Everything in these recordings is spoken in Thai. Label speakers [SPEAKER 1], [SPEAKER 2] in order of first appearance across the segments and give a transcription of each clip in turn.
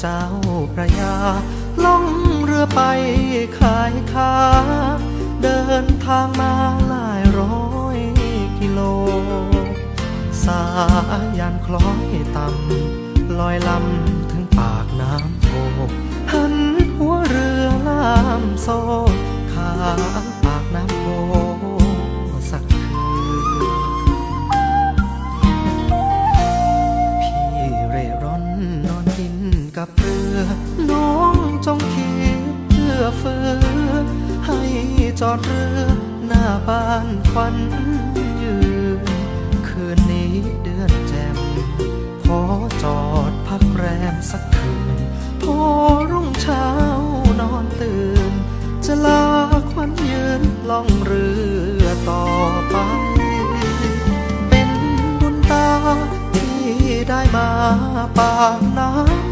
[SPEAKER 1] เจ้าพระยาล่องเรือไปขายค้า เดินทางมาหลายร้อยกิโล สายันคล้อยต่ำลอยลำถึงปากน้ำโพหันหัวเรือลามโซ่ขาปากน้ำโพ กับเรือน้องจงคิดเพื่อเฟื้อให้จอดเรือหน้าบ้านควันยืน คืนนี้เดือนแจ่มขอจอดพักแรมสักคืน พอรุ่งเช้านอนตื่น จะลาควันยืนล่องเรือต่อไป เป็นบุญตาที่ได้มาปากน้ำ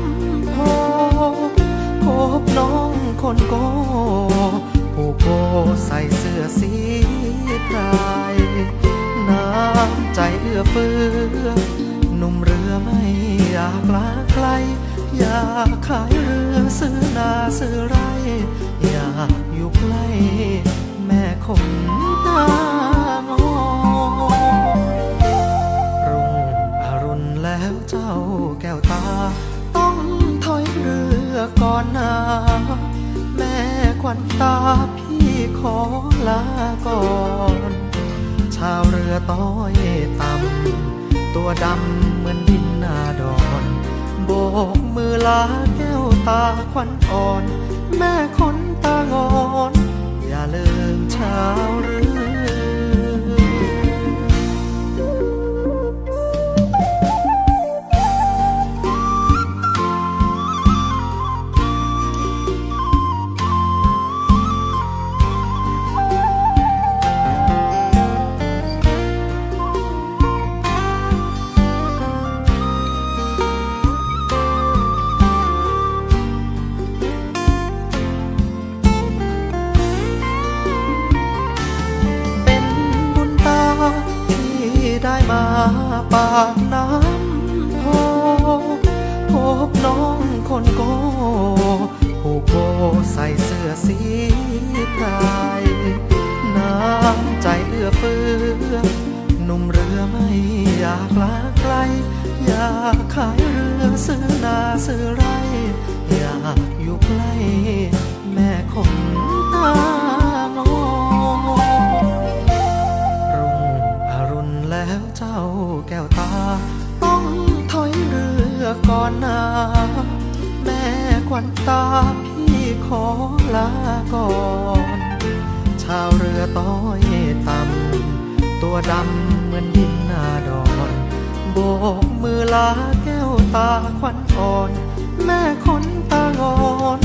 [SPEAKER 1] คนโกผู้โกใส่เสื้อสีพรายน้ำใจเอื้อเฟื้อหนุ่มเรือไม่อยากลาไกลอยากขายเรือซื้อนาซื้อไร อยากอยู่ใกล้แม่คงตา วันตาพี่ขอลาก่อน ชาวเรือต้อยต่ำตัวดำเหมือนดินนาดอน โบกมือลาแก้วตาควันอ่อน แม่คนตางอน ได้มาปากน้ำโพพบน้องคนโกผู้โกใส่เสื้อสีพรายน้ำใจเอื้อเฟื้อหนุ่มเรือไม่อยากลาไกล อยากขายเรือซื้อนาซื้อไร อยากอยู่ใกล้ แล้วเจ้าแก้วตา ต้องถอยเรือก่อนนาแม่ควันตาพี่ขอลาก่อน ชาวเรือต้อยต่ำตัวดำเหมือนดินนาดอนโบกมือลาแก้วตาควันอ่อน แม่คนตางอน